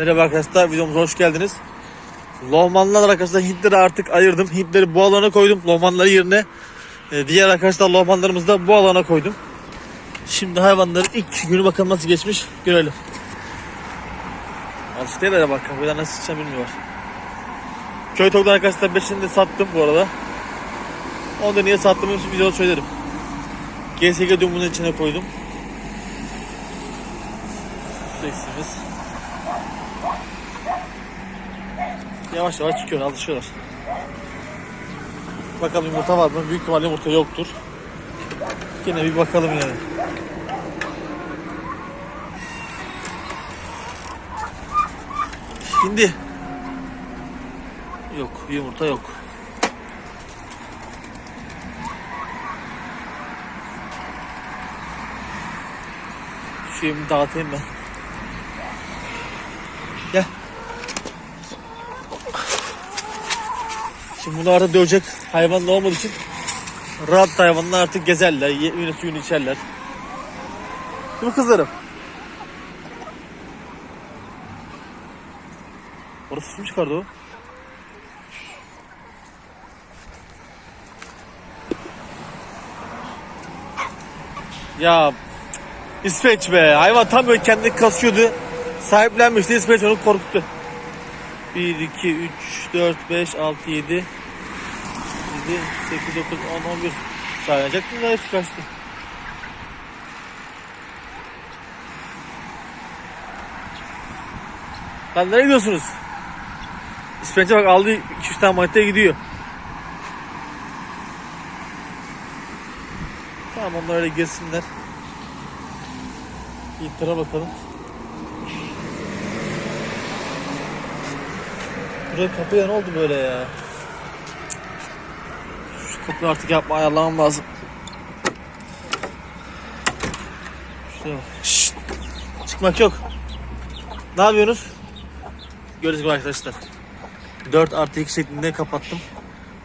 Merhaba arkadaşlar videomuza hoş geldiniz. Lohmanlar arkadaşlar Hintleri artık ayırdım. Hintleri bu alana koydum. Lohmanları yerine e, diğer arkadaşlar lohmanlarımızı da bu alana koydum. Şimdi hayvanların ilk günü bakalım nasıl geçmiş görelim. Alıştaylar bak kapıdan nasıl çıkacağım bilmiyorlar. Köy toktan arkadaşlar 5'ini de sattım bu arada. Onu da niye sattığımı videoda söylerim. GSG dün bunun içine koydum. Sesimiz. Yavaş yavaş çıkıyor, alışıyorlar. Bakalım yumurta var mı? Büyük ihtimalle yumurta yoktur. Yine bir bakalım yani. Şimdi yok yumurta yok. Yemi dağıtayım ben. Şimdi bunu artık dövecek hayvan da olmadığı için rahat hayvanlar artık gezerler, yine suyunu içerler. Değil mi kızlarım? Orası mu çıkardı o? Ya İsveç be. Hayvan tam böyle kendini kasıyordu. Sahiplenmişti. İsveç onu korkuttu. 1, 2, 3, 4, 5, 6, 7, 7, 8, 9, 10, 11. Sayacaktım da hepsi kaçtı. Lan nereye gidiyorsunuz? İspenç'e bak aldı 2-3 tane manitaya gidiyor. Tamam onlar öyle gezsinler. İlklere bakalım. Buraya kapıya ne oldu böyle ya? Şu kapıyı artık yapma ayarlamam lazım. Şuraya bak. Şşt! Çıkmak yok. Ne yapıyorsunuz? Gördüğünüz arkadaşlar. 4 artı 2 şeklinde kapattım.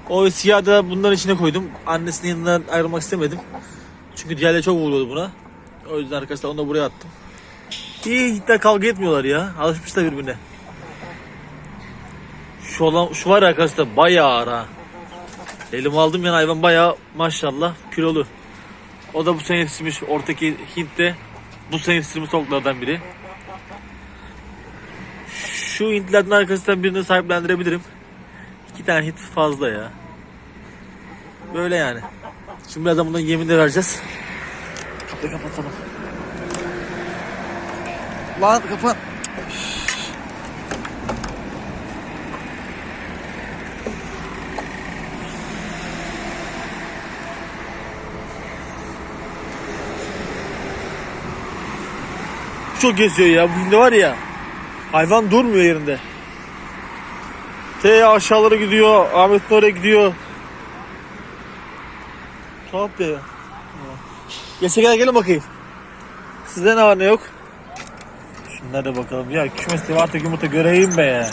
O siyahı da bunların içine koydum. Annesinin yanından ayrılmak istemedim. Çünkü diğerleri çok vuruyordu buna. O yüzden arkadaşlar onu da buraya attım. İyi Hintler kavga etmiyorlar ya. Alışmışlar birbirine. Şu, olan, şu var ya arkadaşlar bayağı ağır ha. Elime aldım yani hayvan bayağı maşallah kilolu. O da bu sene yetişmiş. Ortaki Hint'te bu sene yetiştirmiş tavuklardan biri. Şu Hintlerden arkasından birini sahiplendirebilirim. İki tane Hint fazla ya. Böyle yani. Şimdi birazdan bundan yeminle vereceğiz. Kapıyı kapatalım. Lan kapat. Çok geziyor ya. Bugün var ya. Hayvan durmuyor yerinde. T aşağılara gidiyor. Ahmet oraya gidiyor. Tuhaf bir ya. Geçe gel gelin bakayım. Sizde ne var ne yok? Şunlara bakalım. Ya kümeste artık yumurta göreyim be ya.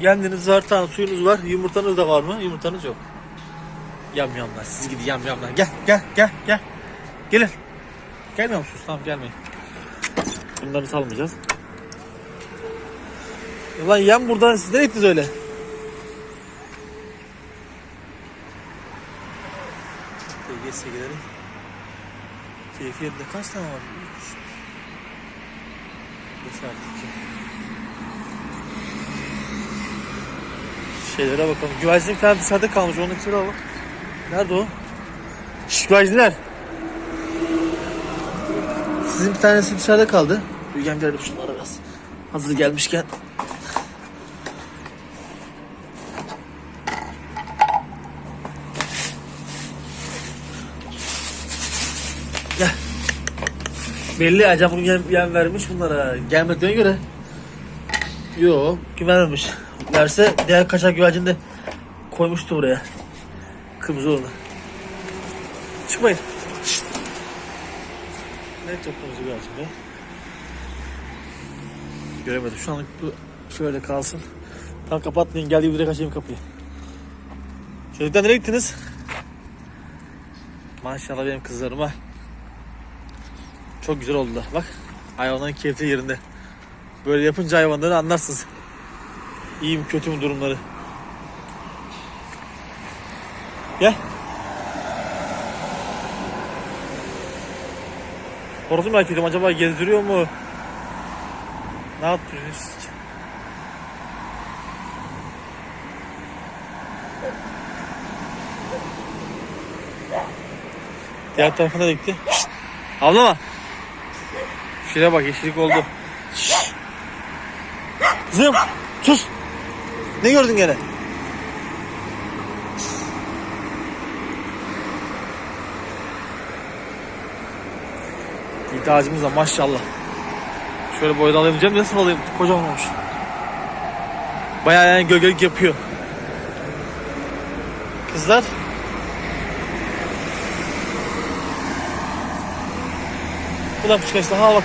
Kendiniz var tamam suyunuz var. Yumurtanız da var mı? Yumurtanız yok. Yam yamlar. Siz gidin yam yamlar. Gel gel gel gel. Gelin. Gelmiyor musunuz? Tamam gelmeyin. Bunları salmayacağız. Ulan yem buradan siz nereye gittiniz öyle? TGS gidelim. Keyfi yerinde kaç tane var? 3 5 artı 2 Şeylere bakalım. Güvercin bir tane dışarıda kalmış. Onu içeri alalım. Nerede o? Şşş güvercinler. Sizin bir tanesi dışarıda kaldı. Büyüyen bir şunlara biraz. Hazır gelmişken. Gel. Belli acaba yem, yem vermiş bunlara. Gelmediğine göre. Yok güvenmemiş. Verse diğer kaçak güvercini de koymuştu buraya. Kırmızı olanı. Çıkmayın. Kırmızı güvercin be? Göremedim. Şu anlık bu şöyle kalsın. Tam kapatmayın. Geldiği direkt açayım kapıyı. Çocuklar nereye gittiniz? Maşallah benim kızlarıma. Çok güzel oldular. Bak. Hayvanların keyfi yerinde. Böyle yapınca hayvanları anlarsınız. İyi mi kötü mü durumları. Gel. Horozu merak ediyorum acaba gezdiriyor mu? Ne yaptırıyorsunuz ki? Diğer tarafına da gitti. Avlama. Şuraya bak yeşillik oldu. Şşt! Kızım sus. Ne gördün gene? İlk ağacımız maşallah. Şöyle boyda alayım diyeceğim. Nasıl alayım? Kocaman olmuş. Bayağı yani gölgelik yapıyor. Kızlar. Bu da küçük işte. Ha bak.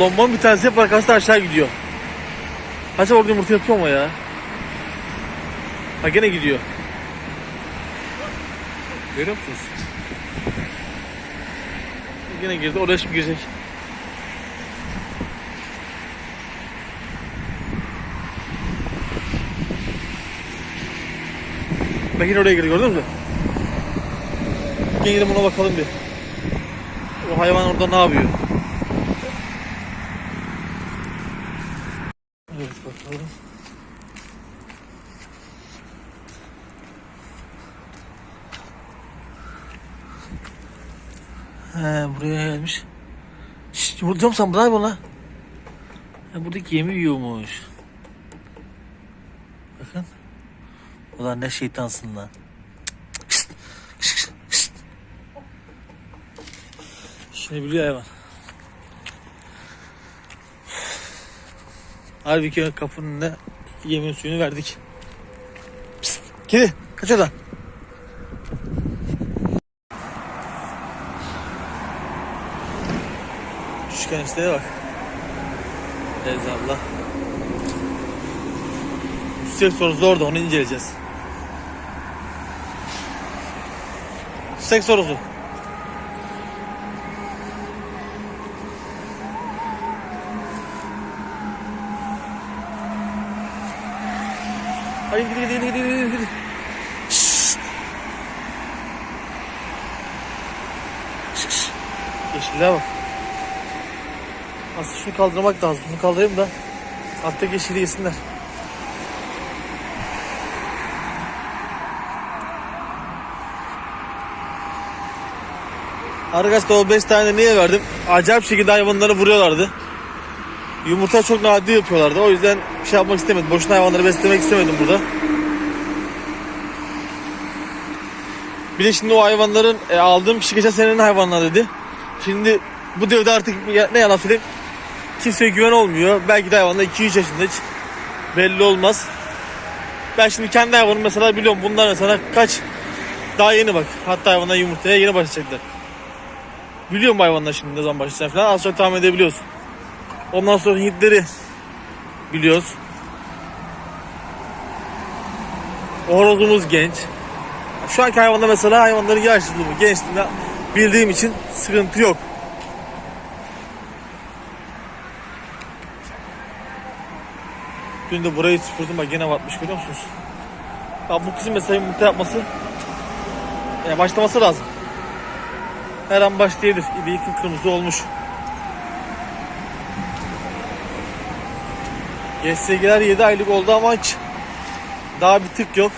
Lombon bir tanesi hep arkasında aşağı gidiyor. Acaba orada yumurta yapıyor mu ya? Ha gene gidiyor. Görüyor musunuz? Yine girdi. Oraya şimdi girecek. Bak oraya girdi gördünüz mü? Gel gidelim buna bakalım bir. O hayvan orada ne yapıyor? Evet bakalım. He buraya gelmiş. Yumurtluyor musun sen? Bırak bana. Ha, buradaki yemi yiyormuş. Bakın. Ulan ne şeytansın lan. Şimdi biliyor hayvan. Halbuki kapının önüne yemin suyunu verdik. Psst, kedi kaç oradan. Kanisteye bak. Abla. Yüksek sorusu orada onu inceleyeceğiz. Yüksek sorusu. Hadi gidi. Şşşt. Şşş, şşş. Yeşilliğe bak. Aslında şunu kaldırmak lazım. Bunu kaldırayım da alttaki yeşili yesinler. Arkadaşlar o 5 tane niye verdim? Acayip şekilde hayvanları vuruyorlardı. Yumurta çok nadir yapıyorlardı. O yüzden bir şey yapmak istemedim. Boşuna hayvanları beslemek istemedim burada. Bir de şimdi o hayvanların e, aldığım kişi geçen senenin hayvanları dedi. Şimdi bu devirde artık ne yalan söyleyeyim kimseye güven olmuyor. Belki de hayvanlar 2-3 yaşında hiç belli olmaz. Ben şimdi kendi hayvanım mesela biliyorum bunlar mesela kaç daha yeni bak. Hatta hayvanlar yumurtaya yeni başlayacaklar. Biliyorum hayvanlar şimdi ne zaman başlayacak falan az çok tahmin edebiliyorsun. Ondan sonra Hintleri biliyoruz. Horozumuz genç. Şu anki hayvanda mesela hayvanların yaşlılığı, gençliğini bildiğim için sıkıntı yok. Dün de burayı süpürdüm bak gene batmış görüyor musunuz? Ya bu kızın mesela yumurta yapması yani başlaması lazım. Her an başlayabilir. İbi kırmızı olmuş. GSG'ler 7 aylık oldu ama hiç daha bir tık yok.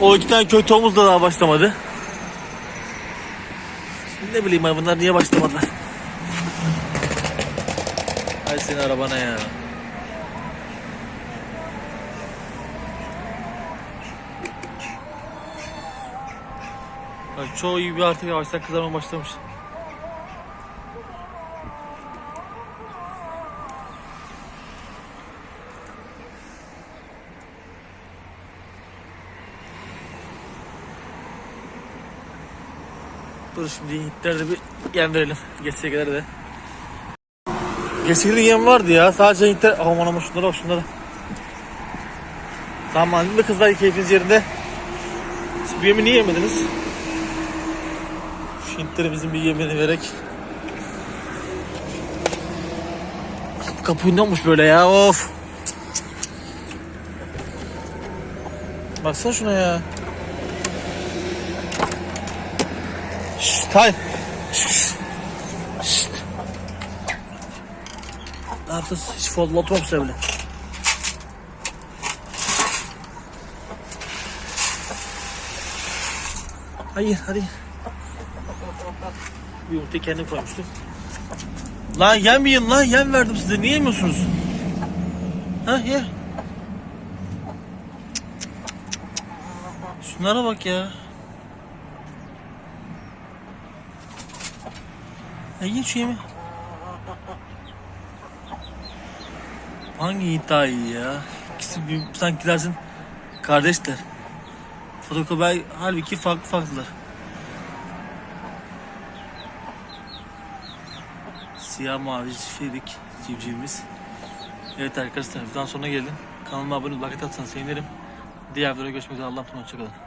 O iki tane köy tohumuz da daha başlamadı. Ne bileyim ay bunlar niye başlamadılar? Ay senin arabana ya. Bak çoğu iyi bir artık yavaştan kızarma başlamış. Dur şimdi Hintler'de bir yem verelim. Geçsekiler de. Geçsekilerin yem vardı ya. Sadece Hintler... Aman aman şunlara bak şunlara. Tamam mi kızlar keyfiniz yerinde? Siz bu yemi niye yemediniz? Şu Hintlerimizin bir yemini vererek. kapı olmuş böyle ya of. Baksana şuna ya. Şşt hayır. Şşt. Ne yaptın? Hiç fazla oturmamışlar bile. Hayır hadi. Yumurtayı kendim koymuştum. Lan yemeyin lan yem verdim size niye yemiyorsunuz? Ha ye. Şunlara bak ya. Ya ye şu yemi. Hangi iddia iyi ya? İkisi bir, sanki dersin kardeşler. Fotokopi halbuki farklı farklılar. Siyah mavi çiftlik civcivimiz. Evet arkadaşlar videonun sonuna geldim. Kanalıma abone olup like atarsanız sevinirim. Diğer videoda görüşmek üzere. Allah'a emanet olun. Hoşçakalın.